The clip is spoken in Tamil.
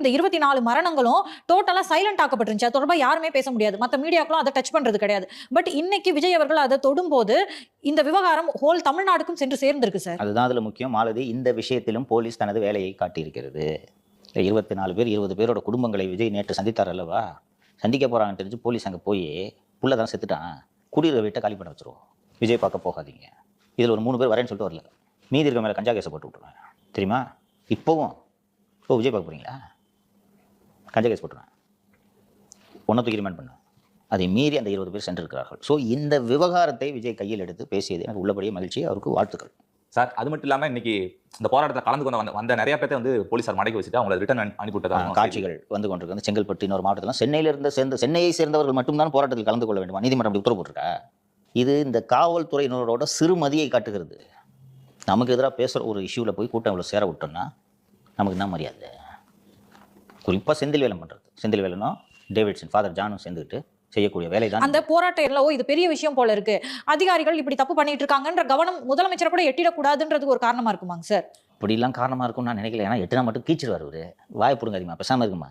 இந்த இருபத்தி நாலு மரணங்களும் டோட்டலாக சைலண்ட் ஆக்கப்பட்டிருந்துச்சு. அது தொடர்பாக யாருமே பேச முடியாது. மற்ற மீடியாக்களும் அதை டச் பண்ணுறது கிடையாது. பட் இன்னைக்கு விஜய் அவர்கள் அதை தொடும்போது இந்த விவகாரம் ஹோல் தமிழ்நாடுக்கும் சென்று சேர்ந்திருக்கு சார் அதுதான் அதில் முக்கியம். மாலதி இந்த விஷயத்திலும் போலீஸ் தனது வேலையை காட்டியிருக்கிறது. இருபத்தி நாலு பேர் இருபது பேரோட குடும்பங்களை விஜய் நேற்று சந்தித்தார் அல்லவா? சந்திக்க போகிறாங்கன்னு தெரிஞ்சு போலீஸ் அங்கே போய் புள்ள தான் செத்துட்டான். குடியிருக்க வீட்டை காலி பண்ண வச்சிருவோம். விஜய் பார்க்க போகாதீங்க. இதில் ஒரு மூணு பேர் வரேன்னு சொல்லிட்டு வரல. மீதி இருக்க மேலே கஞ்சா கேஸை போட்டு விட்ருவேன் தெரியுமா? இப்போவும். இப்போ விஜய் பார்க்க போகிறீங்களா கஞ்சா கேஸ் போட்டுருவேன். ஒன்றை தூக்கி ரிமைண்ட் பண்ணு அதை மீறி அந்த இருபது பேர் சென்றிருக்கிறார்கள். ஸோ இந்த விவகாரத்தை விஜய் கையில் எடுத்து பேசியது எனக்கு உள்ளபடியே மகிழ்ச்சி அவருக்கு வாழ்த்துக்கள். சார் அது மட்டும் இல்லாம இன்னைக்கு இந்த போராட்டத்தில் கலந்து கொண்ட வந்த வந்த நிறைய பேர்த்த வந்து போலீசார் மடக்கி வச்சுட்டு அவங்களை ரிட்டர்ன் அனுப்பி ஆ, விட்டதாக காட்சிகள் வந்து கொண்டிருக்கு செங்கல்பட்டு இன்னொரு மாவட்டத்தில் சென்னையில இருந்து சேர்ந்த சென்னையை சேர்ந்தவர்கள் மட்டும்தான் போராட்டத்தில் கலந்து கொள்ள வேண்டுமா. நீதிமன்றம் அப்படி உத்தரவு போட்டிருக்கா? இது இந்த காவல்துறையினரோட சிறுமதியை காட்டுகிறது. நமக்கு எதிராக பேசுகிற ஒரு இஷ்யூவில் போய் கூட்டம் இவ்வளோ சேர விட்டோம்னா நமக்கு என்ன மரியாதை? குறிப்பாக செந்தில் வேலம் பண்ணுறது செந்தில் வேலனும் டேவிட்சன் ஃபாதர் ஜானும் சேர்ந்துக்கிட்டு செய்யக்கூடிய வேலை தான் அந்த போராட்டம் எல்லாம் ஓ இது பெரிய விஷயம் போல இருக்கு. அதிகாரிகள் இப்படி தப்பு பண்ணிட்டு இருக்காங்கன்ற கவனம் முதலமைச்சரை கூட எட்டிடக்கூடாதுன்றதுக்கு ஒரு காரணமா இருக்குமாங்க சார்? இப்படிலாம் காரணமாக இருக்கும்னு நான் நினைக்கல. ஏன்னா எட்டுனா மட்டும் கீச்சிருவார் அவரு. வாய் பிடுங்க அதிகமாக பேசாமல் இருக்குமா